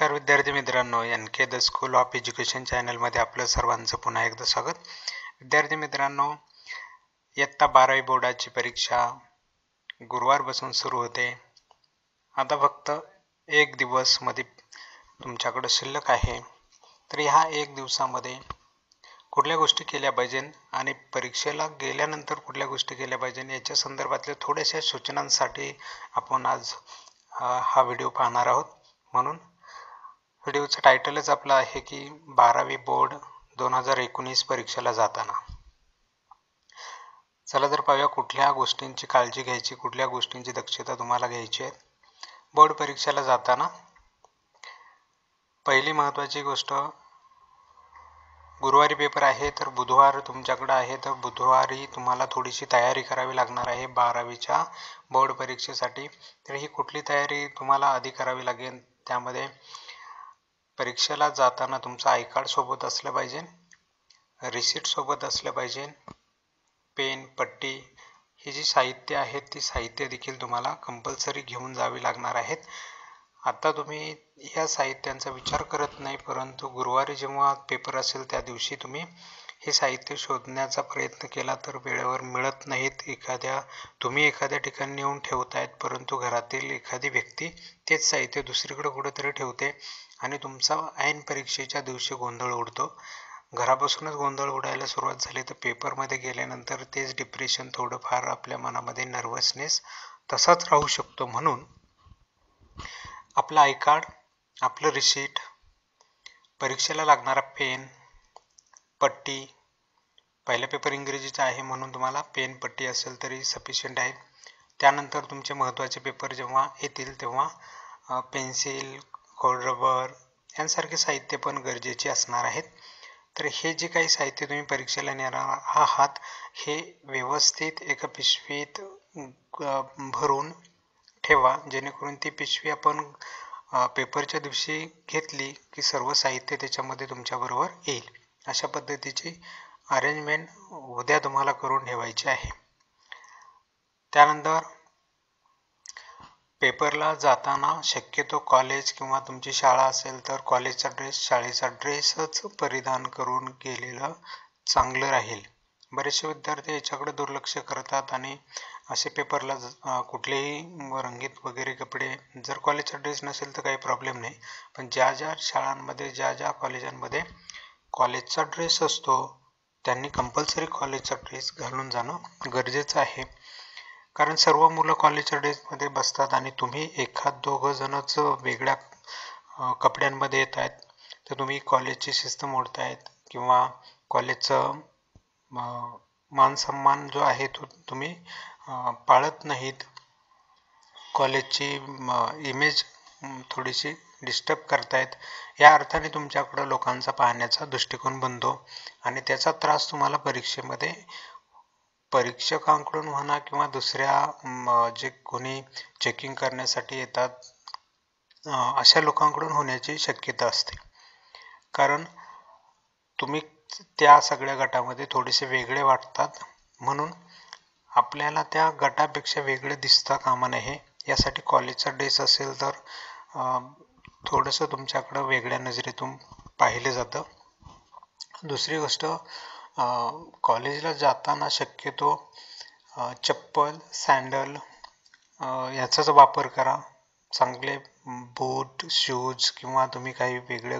नमस्कार विद्यार्थी मित्रांनो N K the school of education चॅनलमध्ये आपलं सर्वांचं पुन्हा एकदा स्वागत. विद्यार्थी मित्रांनो इयत्ता बारावी बोर्डाची परीक्षा गुरुवारपासून सुरू होते. आता फक्त एक दिवसमध्ये तुमच्याकडं शिल्लक आहे. तर ह्या एक दिवसामध्ये कुठल्या गोष्टी केल्या पाहिजे आणि परीक्षेला गेल्यानंतर कुठल्या गोष्टी केल्या पाहिजे याच्या संदर्भातल्या थोड्याशा सूचनांसाठी आपण आज हा व्हिडिओ पाहणार आहोत. म्हणून व्हिडिओचं टायटलच आपलं आहे की बारावी बोर्ड दोन हजार एकोणीस परीक्षेला जाताना. चला तर पाहूया कुठल्या गोष्टींची काळजी घ्यायची कुठल्या गोष्टींची दक्षता तुम्हाला घ्यायची आहे. बोर्ड परीक्षेला जाताना पहिली महत्त्वाची गोष्ट गुरुवारी पेपर आहे तर बुधवार तुमच्याकडे आहे तर बुधवारी तुम्हाला थोडीशी तयारी करावी लागणार आहे बारावीच्या बोर्ड परीक्षेसाठी. तर ही कुठली तयारी तुम्हाला आधी करावी लागेल? त्यामध्ये परीक्षेला जाताना तुमचं आय कार्ड सोबत असलं पाहिजे रिसिट सोबत असलं पाहिजे पेन पट्टी ही जी साहित्य आहेत ती साहित्य देखील तुम्हाला कंपल्सरी घेऊन जावी लागणार आहेत. आता तुम्ही या साहित्यांचा विचार करत नाही परंतु गुरुवारी जेव्हा पेपर असेल त्या दिवशी तुम्ही हे साहित्य शोधण्याचा प्रयत्न केला तर वेळेवर मिळत नाहीत. एखाद्या तुम्ही एखाद्या ठिकाणी नेऊन ठेवतायत परंतु घरातील एखादी व्यक्ती तेच साहित्य दुसरीकडे कुठेतरी ठेवते. आणि तुमचा ऐन परीक्षेच्या दिवशी गोंधळ उडतो. घरापासूनच गोंधळ उडायला सुरुवात झाली तर पेपरमध्ये गेल्यानंतर तेच डिप्रेशन थोडंफार आपल्या मनामध्ये नर्वसनेस तसाच राहू शकतो म्हणून आपलं आय कार्ड आपलं रिसीट परीक्षेला लागणारा पेन पट्टी पहिला पेपर इंग्रजीचा आहे म्हणून तुम्हाला पेन पट्टी असेल तरी सफिशियंट आहे. त्यानंतर तुमचे महत्त्वाचे पेपर जेव्हा येतील तेव्हा पेन्सिल खोड रबर यांसारखे साहित्य पण गरजेचे असणार आहेत. तर हे जे काही साहित्य तुम्ही परीक्षेला नेणार आहात हे व्यवस्थित एका पिशवीत भरून ठेवा. जेणेकरून ती पिशवी आपण पेपरच्या दिवशी घेतली की सर्व साहित्य त्याच्यामध्ये तुमच्याबरोबर येईल. अशा पद्धतीची अरेंजमेंट उद्या तुम्हाला करून ठेवायची आहे. त्यानंतर पेपरला जाताना शक्यतो कॉलेज किंवा तुमची शाळा असेल तर कॉलेजचा ड्रेस शाळेचा ड्रेसच परिधान करून गेलेलं चांगलं राहील. बरेचसे विद्यार्थी याच्याकडे दुर्लक्ष करतात आणि असे पेपरला कुठलेही रंगीत वगैरे कपडे जर कॉलेजचा ड्रेस नसेल तर काही प्रॉब्लेम नाही. पण ज्या ज्या शाळांमध्ये ज्या ज्या कॉलेजांमध्ये कॉलेजचा ड्रेस असतो त्यांनी कंपल्सरी कॉलेजचा ड्रेस घालून जाणं गरजेचं आहे. कारण सर्व मुलं कॉलेजच्या ड्रेसमध्ये बसतात आणि तुम्ही एखाद दोघं जणच वेगळ्या कपड्यांमध्ये येत आहेत तर तुम्ही कॉलेजची शिस्त मोडतायत किंवा कॉलेजचं मान सन्मान जो आहे तो तुम्ही पाळत नाहीत. कॉलेजची इमेज थोडीशी डिस्टर्ब करतायत. या अर्थाने तुमच्याकडं लोकांचा पाहण्याचा दृष्टिकोन बनतो आणि त्याचा त्रास तुम्हाला परीक्षेमध्ये परीक्षकांकडून म्हणा किंवा दुसऱ्या जे कोणी चेकिंग करण्यासाठी येतात अशा लोकांकडून होण्याची शक्यता असते. कारण तुम्ही त्या सगळ्या गटामध्ये थोडेसे वेगळे वाटतात. म्हणून आपल्याला त्या गटापेक्षा वेगळे दिसता कामा नये. यासाठी कॉलेजचा ड्रेस असेल तर थोडंसं तुमच्याकडं वेगळ्या नजरेतून पाहिलं जातं. दुसरी गोष्ट कॉलेजला जाताना शक्यतो चप्पल सँडल याचाच वापर करा. चांगले बूट शूज किंवा तुम्ही काही वेगळे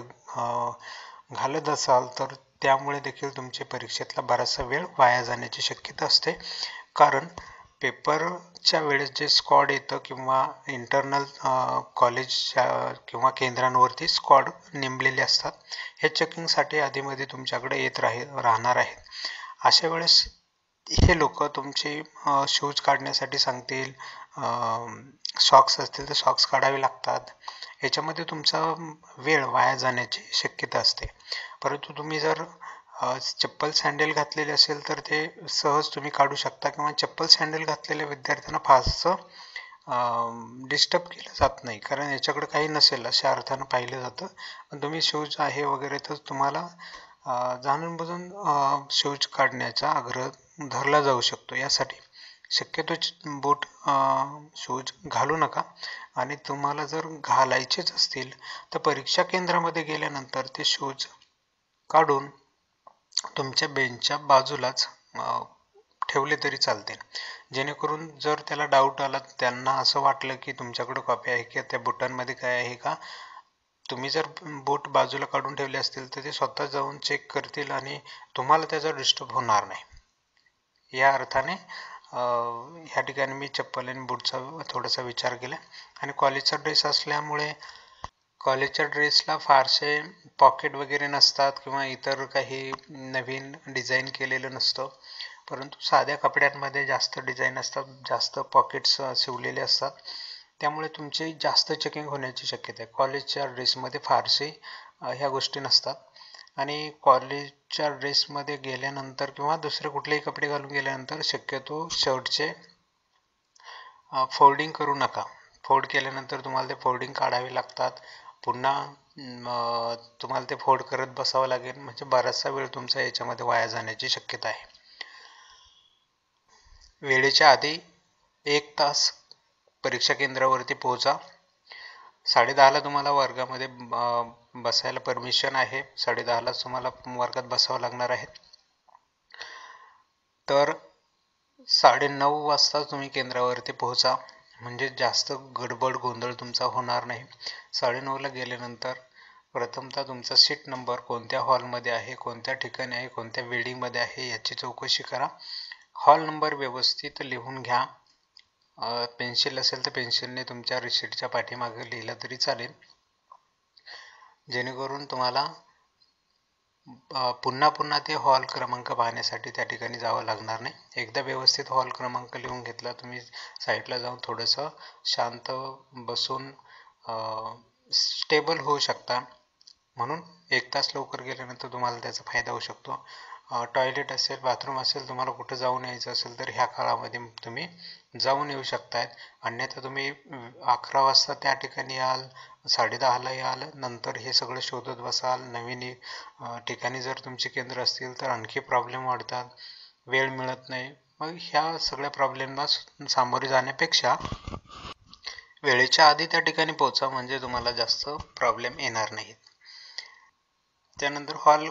घालत असाल तर त्यामुळे देखील तुमच्या परीक्षेतला बराचसा वेळ वाया जाण्याची शक्यता असते. कारण पेपरच्या वेळेस जे स्कॉड येतं किंवा इंटरनल कॉलेजच्या किंवा केंद्रांवरती स्कॉड नेमलेले असतात हे चेकिंगसाठी आधीमध्ये तुमच्याकडे येत राही राहणार आहेत. अशा वेळेस हे लोक तुमचे शूज काढण्यासाठी सांगतील सॉक्स असतील तर सॉक्स काढावे लागतात. याच्यामध्ये तुमचा वेळ वाया जाण्याची शक्यता असते. परंतु तुम्ही जर चप्पल सँडेल घातलेले असेल तर ते सहज तुम्ही काढू शकता किंवा चप्पल सँडल घातलेल्या विद्यार्थ्यांना फारसं डिस्टर्ब केलं जात नाही. कारण याच्याकडे काही नसेल अशा अर्थानं पाहिलं जातं. पण तुम्ही शूज आहे वगैरे तर तुम्हाला जाणून बुजून शूज काढण्याचा आग्रह धरला जाऊ शकतो. यासाठी शक्यतो बूट शूज घालू नका. आणि तुम्हाला जर घालायचेच असतील तर परीक्षा केंद्रामध्ये गेल्यानंतर ते शूज काढून तुमच्या बेंचच्या बाजूलाच ठेवले तरी चालतील. जेणेकरून जर त्याला डाऊट आला त्यांना असं वाटलं की तुमच्याकडं कॉपी आहे की त्या बुटांमध्ये काय आहे का तुम्ही जर बूट बाजूला काढून ठेवले असतील तर ते स्वतः जाऊन चेक करतील आणि तुम्हाला त्याचा डिस्टर्ब होणार नाही. या अर्थाने ह्या ठिकाणी मी चप्पल आणि बूटचा थोडासा विचार केला. आणि कॉलेजचा ड्रेस असल्यामुळे कॉलेजच्या ड्रेसला फारसे पॉकेट वगैरे नसतात किंवा इतर काही नवीन डिझाईन केलेलं नसतं. परंतु साध्या कपड्यांमध्ये जास्त डिझाईन असतात जास्त पॉकेट्स शिवलेले असतात. त्यामुळे तुमची जास्त चेकिंग होण्याची शक्यता आहे. कॉलेजच्या ड्रेसमध्ये फारसे ह्या गोष्टी नसतात. आणि कॉलेजच्या ड्रेसमध्ये गेल्यानंतर किंवा दुसरे कुठलेही कपडे घालून गेल्यानंतर शक्यतो शर्टचे फोल्डिंग करू नका. फोल्ड केल्यानंतर तुम्हाला ते फोल्डिंग काढावे लागतात. पुन्हा तुम्हाला ते फोल्ड करत बसावं लागेल. म्हणजे बराचसा वेळ तुमचा याच्यामध्ये वाया जाण्याची शक्यता आहे. वेळेच्या आधी एक तास परीक्षा केंद्रावरती पोहोचा. साडेदहाला तुम्हाला वर्गामध्ये बसायला परमिशन आहे. साडेदहालाच तुम्हाला वर्गात बसावं लागणार आहे. तर साडे नऊ वाजता तुम्ही केंद्रावरती पोहोचा. म्हणजे जास्त गडबड गोंधळ तुमचा होणार नाही. साडेनऊला गेल्यानंतर प्रथमतः तुमचा सीट नंबर कोणत्या हॉलमध्ये आहे कोणत्या ठिकाणी आहे कोणत्या बिल्डिंगमध्ये आहे याची चौकशी करा. हॉल नंबर व्यवस्थित लिहून घ्या. पेन्सिल असेल तर पेन्सिलने तुमच्या रिसिटच्या पाठीमागे लिहिलं तरी चालेल. जेणेकरून तुम्हाला पुन्हा पुन्हा ते हॉल क्रमांक पाहण्यासाठी त्या ठिकाणी जावं लागणार नाही. एकदा व्यवस्थित हॉल क्रमांक लिहून घेतला तुम्ही साईडला जाऊन थोडंसं शांत बसून स्टेबल होऊ शकता. म्हणून एक तास लवकर गेल्यानंतर तुम्हाला त्याचा फायदा होऊ शकतो. टॉयलेट असेल बाथरूम असेल तुम्हाला कुठं जाऊन यायचं असेल तर ह्या काळामध्ये तुम्ही जाऊन येऊ शकतायत. अन्यथा तुम्ही अकरा वाजता त्या ठिकाणी याल साडेदहाला याल नंतर हे सगळं शोधत बसाल. नवीन ठिकाणी जर तुमचे केंद्र असतील तर आणखी प्रॉब्लेम वाढतात. वेळ मिळत नाही. मग ह्या सगळ्या प्रॉब्लेमला सामोरे जाण्यापेक्षा वेळेच्या आधी त्या ठिकाणी पोहोचा म्हणजे तुम्हाला जास्त प्रॉब्लेम येणार नाहीत. त्यानंतर हॉल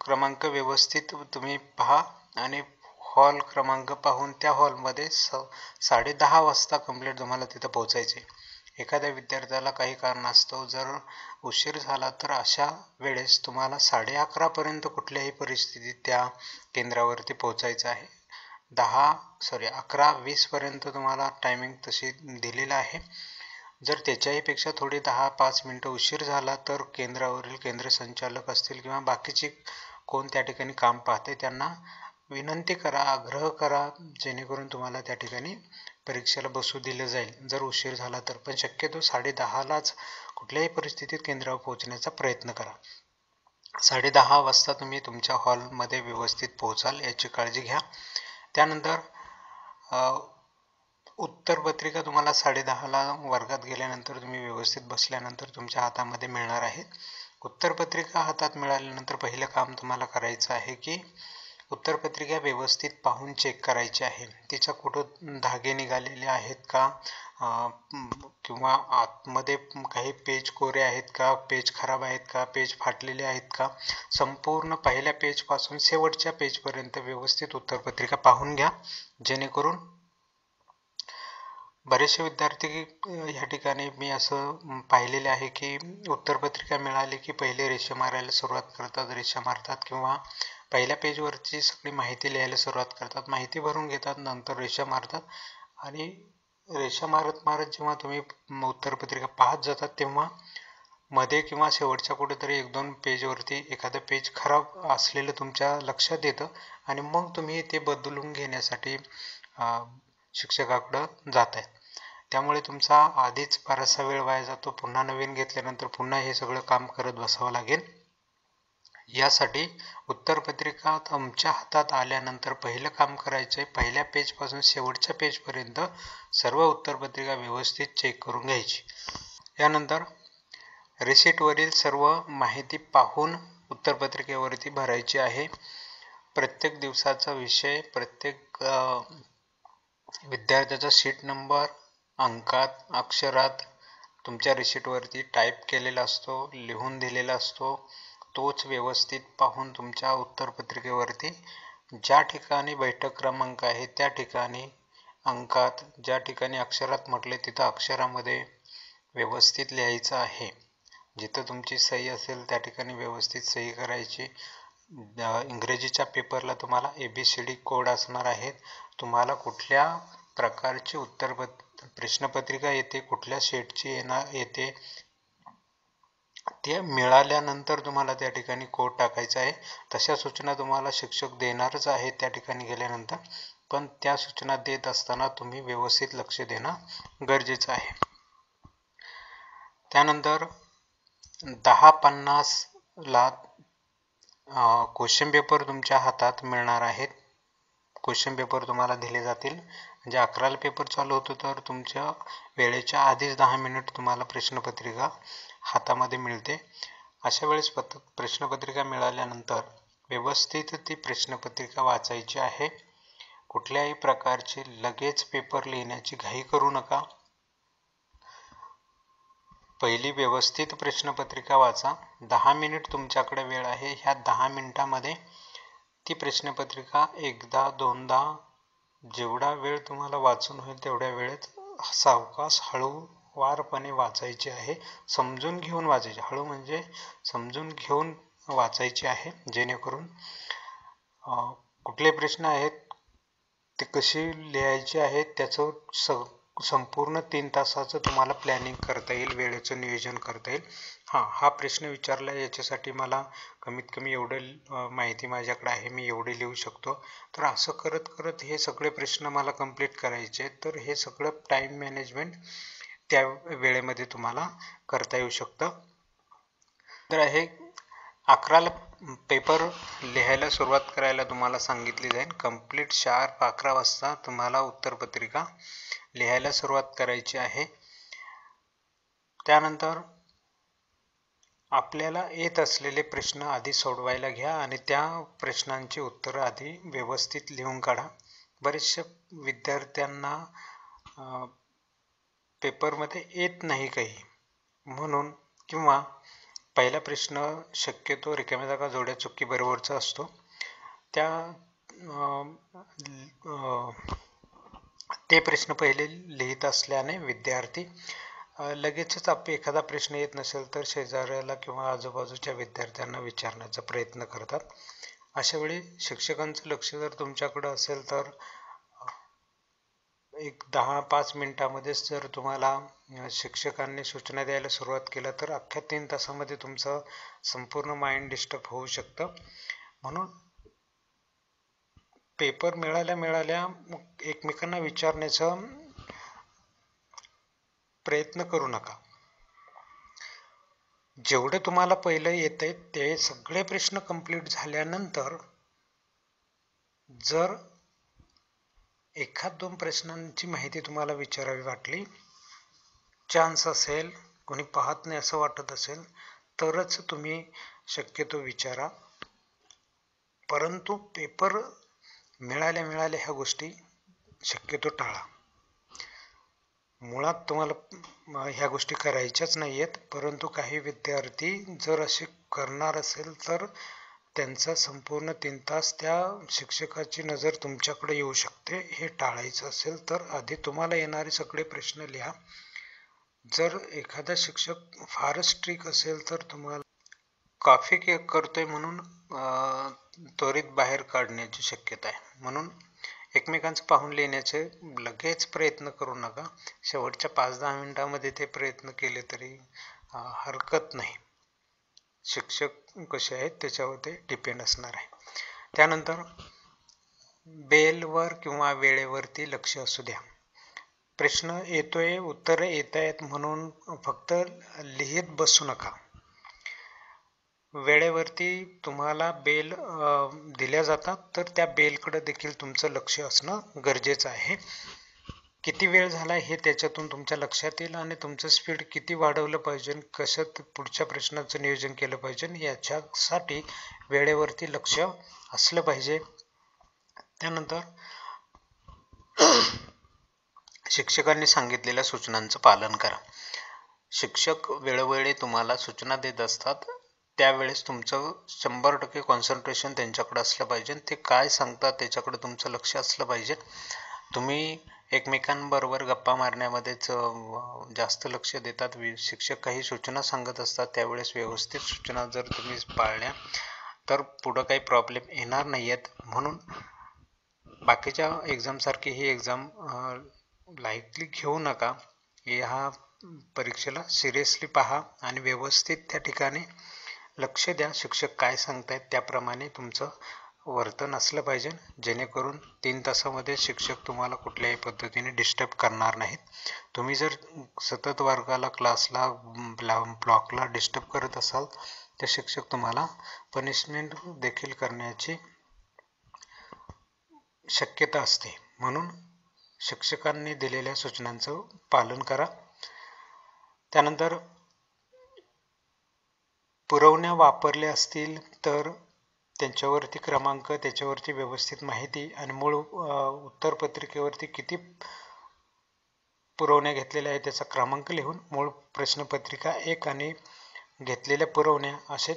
क्रमांक व्यवस्थित तुम्ही पहा आणि हॉल क्रमांक पाहून त्या हॉलमध्ये स साडे दहा वाजता कंप्लीट तुम्हाला तिथं पोहोचायचे. एखाद्या विद्यार्थ्याला काही कारणास्तव जर उशीर झाला तर अशा वेळेस तुम्हाला साडे अकरापर्यंत कुठल्याही परिस्थितीत त्या केंद्रावरती पोहोचायचं आहे. दहा सॉरी अकरा वीसपर्यंत तुम्हाला टायमिंग तशी दिलेलं आहे. जर त्याच्याही पेक्षा थोडी दहा पाच मिनटं उशीर झाला तर केंद्रावरील केंद्र संचालक असतील किंवा बाकीचे कोण त्या ठिकाणी काम पाहते त्यांना विनंती करा आग्रह करा जेणेकरून तुम्हाला त्या ठिकाणी परीक्षेला बसू दिलं जाईल. जर उशीर झाला तर पण शक्यतो साडे दहालाच कुठल्याही परिस्थितीत केंद्रावर पोहोचण्याचा प्रयत्न करा. साडे दहा वाजता तुम्ही तुमच्या हॉलमध्ये व्यवस्थित पोहोचाल याची काळजी घ्या. त्यानंतर उत्तरपत्रिका तुम्हाला साडेदहाला वर्गात गेल्यानंतर तुम्ही व्यवस्थित बसल्यानंतर तुमच्या हातामध्ये मिळणार आहे. उत्तरपत्रिका हातात मिळाल्यानंतर पहिलं काम तुम्हाला करायचं आहे की उत्तरपत्रिका व्यवस्थित पाहून चेक करायची आहे. तिच्या कुठं धागे निघालेले आहेत का? किंवा आतमध्ये काही पेज कोरे आहेत का? पेज खराब आहेत का? पेज फाटलेले आहेत का? संपूर्ण पहिल्या पेजपासून शेवटच्या पेजपर्यंत व्यवस्थित उत्तरपत्रिका पाहून घ्या. जेणेकरून बरेचसे विद्यार्थी ह्या ठिकाणी मी असं पाहिलेले आहे की उत्तरपत्रिका मिळाली की पहिले रेषा मारायला सुरुवात करतात रेषा मारतात किंवा पहिल्या पेजवरची सगळी माहिती लिहायला सुरुवात करतात. माहिती भरून घेतात नंतर रेषा मारतात. आणि रेषा मारत मारत जेव्हा तुम्ही उत्तरपत्रिका पाहत जातात तेव्हा मध्ये किंवा शेवटच्या कुठेतरी एक दोन पेजवरती एखादं पेज खराब असलेलं तुमच्या लक्षात येतं आणि मग तुम्ही ते बदलून घेण्यासाठी शिक्षकाकडं जात आहेत त्यामुळे तुमचा आधीच बराचसा वेळ वाया जातो. पुन्हा नवीन घेतल्यानंतर पुन्हा हे सगळं काम करत बसावं लागेल. यासाठी उत्तरपत्रिका तुमच्या हातात आल्यानंतर पहिलं काम करायचं आहे पहिल्या पेजपासून शेवटच्या पेजपर्यंत सर्व उत्तरपत्रिका व्यवस्थित चेक करून घ्यायची. यानंतर रिसिटवरील सर्व माहिती पाहून उत्तरपत्रिकेवरती भरायची आहे. प्रत्येक दिवसाचा विषय प्रत्येक विद्यार्थ्याचा सीट नंबर अंकात अक्षरात तुमच्या रिसिटवरती टाईप केलेला असतो लिहून दिलेला असतो. तोच व्यवस्थित पाहून तुमच्या उत्तरपत्रिकेवरती ज्या ठिकाणी बैठक क्रमांक आहे त्या ठिकाणी अंकात ज्या ठिकाणी अक्षरात म्हटले तिथं अक्षरामध्ये व्यवस्थित लिहायचं आहे. जिथं तुमची सही असेल त्या ठिकाणी व्यवस्थित सही करायची. इंग्रजीच्या पेपरला तुम्हाला A B C D code असणार आहेत. तुम्हाला कुठल्या प्रकारची उत्तरपत प्रश्नपत्रिका येते कुठल्या शेटची येणार येते ते मिळाल्यानंतर तुम्हाला त्या ठिकाणी कोड टाकायचा आहे. तशा सूचना तुम्हाला शिक्षक देणारच आहे त्या ठिकाणी गेल्यानंतर. पण त्या सूचना देत असताना तुम्ही व्यवस्थित लक्ष देणं गरजेचं आहे. त्यानंतर दहा पन्नासला क्वेश्चन पेपर तुमच्या हातात मिळणार आहेत. क्वेश्चन पेपर तुम्हाला दिले जातील. म्हणजे अकराला पेपर चालू होतो तर तुमच्या वेळेच्या आधीच दहा मिनिट तुम्हाला प्रश्नपत्रिका हातामध्ये मिळते. अशा वेळेस पत प्रश्नपत्रिका मिळाल्यानंतर व्यवस्थित ती प्रश्नपत्रिका वाचायची आहे. कुठल्याही प्रकारचे लगेच पेपर लिहिण्याची घाई करू नका. पहिली व्यवस्थित प्रश्नपत्रिका वाचा. दहा मिनिट तुमच्याकडे वेळ आहे. ह्या दहा मिनिटामध्ये ती प्रश्नपत्रिका एकदा दोनदा जेवढा वेळ तुम्हाला वाचून होईल तेवढ्या वेळेत सावकाश वारपणे वाचायचे आहे. समजून घेऊन वाचायचे. हळू म्हणजे समजून घेऊन वाचायचे आहे. जेणेकरून कुठले प्रश्न आहेत ते कशी लिहायचे आहेत त्याचं स संपूर्ण तीन तासाचं तुम्हाला प्लॅनिंग करता येईल वेळेचं नियोजन करता येईल. हां हा प्रश्न विचारला याच्यासाठी मला कमीत कमी एवढं माहिती माझ्याकडे आहे मी एवढे लिहू शकतो. तर असं करत करत हे सगळे प्रश्न मला कंप्लीट करायचे तर हे सगळं टाईम मॅनेजमेंट त्या वेळेमध्ये तुम्हाला करता येऊ शकतं. तर हे अकराला पेपर लिहायला सुरुवात करायला तुम्हाला सांगितली जाईल. कंप्लीट शार्प अकरा वाजता तुम्हाला उत्तरपत्रिका लिहायला सुरुवात करायची आहे. त्यानंतर आपल्याला येत असलेले प्रश्न आधी सोडवायला घ्या आणि त्या प्रश्नांची उत्तरं आधी व्यवस्थित लिहून काढा. बरेचशा विद्यार्थ्यांना पेपरमध्ये येत नाही काही. म्हणून किंवा पहिला प्रश्न शक्यतो रिकाम्या जागा जोड्या चुकी बरोबरचा असतो. त्या ते प्रश्न पहिले लिहित असल्याने विद्यार्थी लगेचच आप एखादा प्रश्न येत नसेल तर शेजाऱ्याला किंवा आजूबाजूच्या विद्यार्थ्यांना विचारण्याचा प्रयत्न करतात. अशा वेळी शिक्षकांचं लक्ष जर तुमच्याकडं असेल तर एक दहा पाच मिनिटामध्येच जर तुम्हाला शिक्षकांनी सूचना द्यायला सुरुवात केलं तर अख्ख्या तीन तासामध्ये तुमचं संपूर्ण माइंड डिस्टर्ब होऊ शकतं. म्हणून पेपर मिळाल्या मिळाल्या एकमेकांना विचारण्याचा प्रयत्न करू नका. जेवढे तुम्हाला पहिलं येत आहे ते सगळे प्रश्न कंप्लीट झाल्यानंतर जर एखाद दोन प्रश्नांची माहिती तुम्हाला विचारावी वाटली चान्स असेल कोणी पाहत नाही असं वाटत असेल तरच तुम्ही शक्यतो विचारा. परंतु पेपर मिळाल्या मिळाल्या ह्या गोष्टी शक्यतो टाळा. मुळात तुम्हाला ह्या गोष्टी करायच्याच नाही आहेत परंतु काही विद्यार्थी जर असे करणार असेल तर त्यांचा संपूर्ण तीन तास त्या शिक्षकाची नजर तुमच्याकडे येऊ शकते. हे टाळायचं असेल तर आधी तुम्हाला येणारे सगळे प्रश्न लिहा. जर एखादा शिक्षक फारच स्ट्रिक असेल तर तुम्हाला काफी केक करतोय म्हणून त्वरित बाहेर काढण्याची शक्यता आहे. म्हणून एकमेकांचं पाहून लिहिण्याचे लगेच प्रयत्न करू नका. शेवटच्या पाच दहा मिनिटामध्ये ते प्रयत्न केले तरी हरकत नाही. शिक्षक कसे आहेत त्याच्यावर ते डिपेंड असणार आहे. त्यानंतर बेलवर किंवा वेळेवरती लक्ष असू द्या. प्रश्न येतोय उत्तरं येत आहेत म्हणून फक्त लिहित बसू नका. वेळेवरती तुम्हाला बेल दिल्या जातात तर त्या बेलकडे देखील तुमचं लक्ष असणं गरजेचं आहे. किती वेळ झाला हे त्याच्यातून तुमच्या लक्षात येईल आणि तुमचं स्पीड किती वाढवलं पाहिजे कसं पुढच्या प्रश्नाचं नियोजन केलं पाहिजे याच्यासाठी वेळेवरती लक्ष असलं पाहिजे. त्यानंतर शिक्षकांनी सांगितलेल्या सूचनांचं पालन करा. शिक्षक वेळोवेळी तुम्हाला सूचना देत असतात त्यावेळेस तुमचं शंभर टक्के कॉन्सन्ट्रेशन त्यांच्याकडे असलं पाहिजे ते काय सांगतात त्याच्याकडे तुमचं लक्ष असलं पाहिजे. तुम्ही एकमेकांबरोबर गप्पा मारण्यामध्येच जास्त लक्ष देतात. शिक्षक काही सूचना सांगत असतात. त्यावेळेस व्यवस्थित सूचना जर तुम्ही पाळल्या तर पुढं काही प्रॉब्लेम येणार नाही आहेत म्हणून बाकीच्या एक्झामसारखी ही एक्झाम लाईटली घेऊ नका. ह्या परीक्षेला सिरियसली पहा आणि व्यवस्थित त्या ठिकाणी लक्ष द्या. शिक्षक काय सांगतायत त्याप्रमाणे तुमचं वर्तन असलं पाहिजे जेणेकरून तीन तासामध्ये शिक्षक तुम्हाला कुठल्याही पद्धतीने डिस्टर्ब करणार नाहीत. तुम्ही जर सतत वर्गाला क्लासला ब्लॉकला डिस्टर्ब करत असाल तर शिक्षक तुम्हाला पनिशमेंट देखील करण्याची शक्यता असते. म्हणून शिक्षकांनी दिलेल्या सूचनांचं पालन करा. त्यानंतर पुरवण्या वापरल्या असतील तर त्यांच्यावरती क्रमांक त्याच्यावरती व्यवस्थित माहिती आणि मूळ उत्तरपत्रिकेवरती किती पुरवण्या घेतलेल्या आहेत त्याचा क्रमांक लिहून मूळ प्रश्नपत्रिका एक आणि घेतलेल्या पुरवण्या असे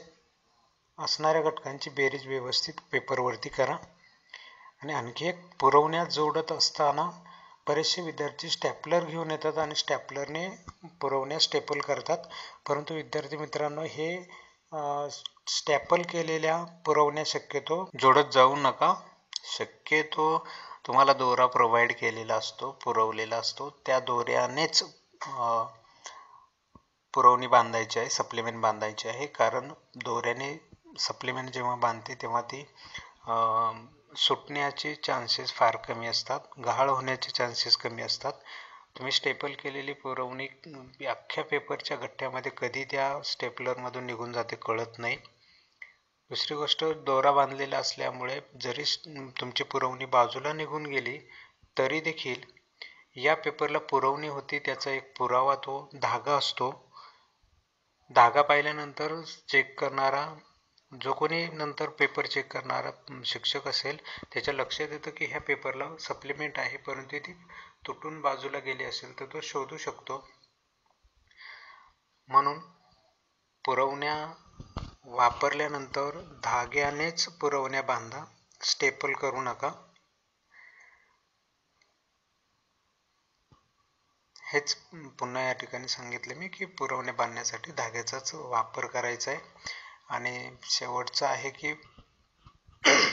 असणाऱ्या घटकांची बेरीज व्यवस्थित पेपरवरती करा. आणि आणखी एक पुरवण्या जोडत असताना बरेचसे विद्यार्थी स्टॅपलर घेऊन येतात आणि स्टॅपलरने पुरवण्या स्टेपल करतात. परंतु विद्यार्थी मित्रांनो हे स्टॅपल केलेल्या पुरवण्या शक्यतो जोडत जाऊ नका. शक्यतो तुम्हाला दोरा प्रोव्हाइड केलेला असतो पुरवलेला असतो. त्या दोऱ्यानेच पुरवणी बांधायची आहे सप्लिमेंट बांधायची आहे. कारण दोऱ्याने सप्लिमेंट जेव्हा बांधते तेव्हा ती सुटण्याचे चान्सेस फार कमी असतात. गहाळ होण्याचे चान्सेस कमी असतात. तुम्ही स्टेपल केलेली पुरवणी अख्ख्या पेपरच्या गठ्ठ्यामध्ये कधी त्या स्टेपलरमधून निघून जाते कळत नाही. दुसरी गोष्ट दोरा बांधलेला असल्यामुळे जरी तुमची पुरवणी बाजूला निघून गेली तरी देखील या पेपरला पुरवणी होती त्याचा एक पुरावा तो धागा असतो. धागा पाहिल्यानंतर चेक करणारा जो कोणी नंतर पेपर चेक करणारा शिक्षक असेल त्याच्या लक्षात येतं की ह्या पेपरला सप्लिमेंट आहे परंतु ती तुटून बाजूला गेली असेल तर तो शोधू शकतो. म्हणून पुरवण्या वापरल्यानंतर धाग्यानेच पुरवण्या बांधा. स्टेपल करू नका. हेच पुन्हा या ठिकाणी सांगितले मी की पुरवण्या बांधण्यासाठी धाग्याचाच वापर करायचा आहे. आणि शेवटचं आहे की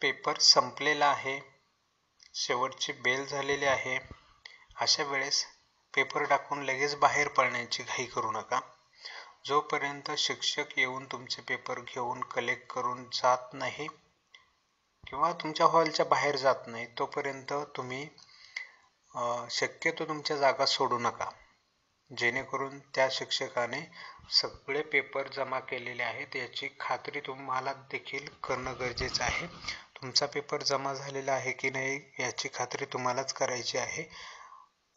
पेपर संपलेला आहे. शेवटची बेल झालेली आहे. अशा वेळेस पेपर टाकून लगेच बाहेर पडण्याची घाई करू नका. जोपर्यंत शिक्षक येऊन तुमचे पेपर घेऊन कलेक्ट करून जात नाही किंवा तुमच्या हॉलच्या बाहेर जात नाही तोपर्यंत तुम्ही शक्यतो तुमच्या जागा सोडू नका. जेणेकरून त्या शिक्षकाने सगळे पेपर जमा केलेले आहेत याची खात्री तुम्हाला देखील करणं गरजेचं आहे. तुमचा पेपर जमा झालेला आहे की नाही याची खात्री तुम्हालाच करायची आहे.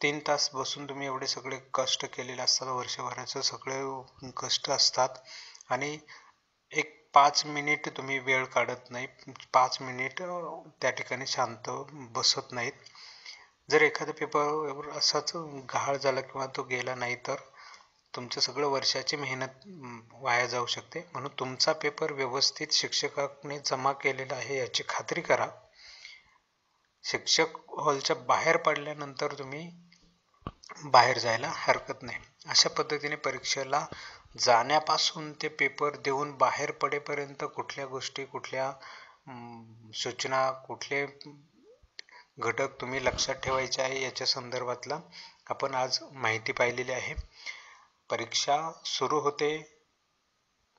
तीन तास बसून तुम्ही एवढे सगळे कष्ट केलेले असतात वर्षभराचं सगळे कष्ट असतात आणि एक पाच मिनिट तुम्ही वेळ काढत नाही पाच मिनिट त्या ठिकाणी शांत बसत नाहीत. जर एखादा पेपर असाच गहाळ झाला किंवा तो गेला नाही तर तुमचं सगळं वर्षाची मेहनत वाया जाऊ शकते. म्हणून तुमचा पेपर व्यवस्थित शिक्षकाने जमा केलेला आहे याची खात्री करा. शिक्षक हॉलच्या बाहेर पडल्यानंतर तुम्ही बाहेर जायला हरकत नाही. अशा पद्धतीने परीक्षेला जाण्यापासून ते पेपर देऊन बाहेर पडेपर्यंत कुठल्या गोष्टी कुठल्या सूचना कुठले घटक तुम्ही लक्षात ठेवायचे आहे याच्या संदर्भातला आपण आज माहिती पाहिलेली आहे. परीक्षा सुरू होते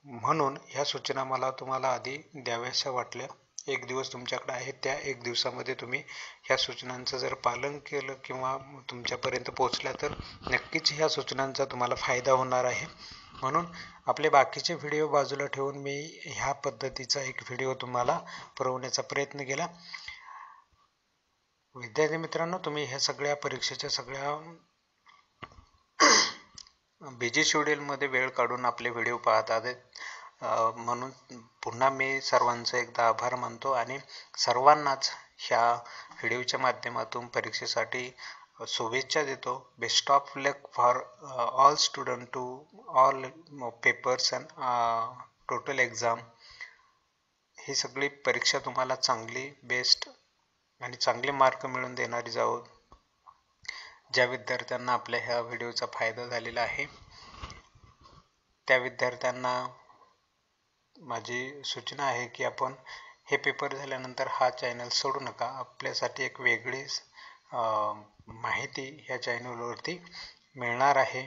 म्हणून ह्या सूचना मला तुम्हाला आधी द्याव्याशा वाटल्या. एक दिवस तुमच्याकडे आहे त्या एक दिवसामध्ये तुम्ही ह्या सूचनांचं जर पालन केलं किंवा तुमच्यापर्यंत पोचल्या तर नक्कीच ह्या सूचनांचा तुम्हाला फायदा होणार आहे. म्हणून आपले बाकीचे व्हिडिओ बाजूला ठेवून मी ह्या पद्धतीचा एक व्हिडिओ तुम्हाला पुरवण्याचा प्रयत्न केला. विद्यार्थी मित्रांनो तुम्ही ह्या सगळ्या परीक्षेच्या सगळ्या बिझी शेड्यूलमध्ये वेळ काढून आपले व्हिडिओ पाहत आहेत. म्हणून पुन्हा मी सर्वांचं एकदा आभार मानतो आणि सर्वांनाच ह्या व्हिडिओच्या माध्यमातून परीक्षेसाठी शुभेच्छा देतो. Best of luck for all student to all papers and total exam ही सगळी परीक्षा तुम्हाला चांगली बेस्ट आणि चांगले मार्क मिळवून देणारी जाऊ ज्या विद्यार्थ्यांना आपल्या ह्या व्हिडिओचा फायदा झालेला आहे. त्या विद्यार्थ्यांना माझी सूचना आहे की आपण हे पेपर झाल्यानंतर हा चॅनल सोडू नका. आपल्यासाठी एक वेगळीच माहिती ह्या चॅनलवरती मिळणार आहे.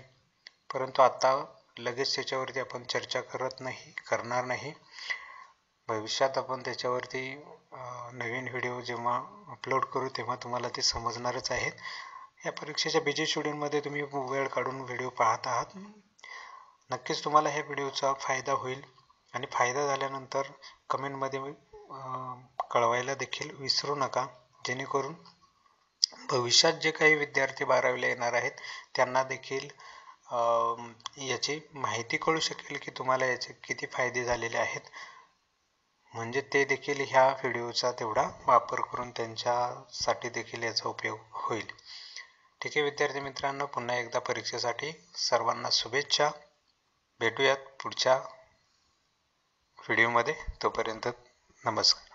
परंतु आता लगेच त्याच्यावरती आपण चर्चा करत नाही करणार नाही. भविष्यात आपण त्याच्यावरती नवीन व्हिडिओ जेव्हा अपलोड करू तेव्हा तुम्हाला ते समजणारच आहेत. या परीक्षेच्या बिजी शेड्यूलमध्ये तुम्ही वेळ काढून व्हिडिओ पाहत आहात. नक्कीच तुम्हाला ह्या व्हिडिओचा फायदा होईल. आणि फायदा झाल्यानंतर कमेंटमध्ये कळवायला देखील विसरू नका. जेणेकरून भविष्यात जे काही विद्यार्थी बारावीला येणार आहेत त्यांना देखील याची माहिती कळू शकेल की तुम्हाला याचे किती फायदे झालेले आहेत. म्हणजे ते देखील ह्या व्हिडिओचा तेवढा वापर करून त्यांच्यासाठी देखील याचा उपयोग होईल. ठीक आहे विद्यार्थी मित्रांनो पुन्हा एकदा परीक्षेसाठी सर्वांना शुभेच्छा. भेटूयात पुढच्या व्हिडिओमध्ये तोपर्यंत नमस्कार.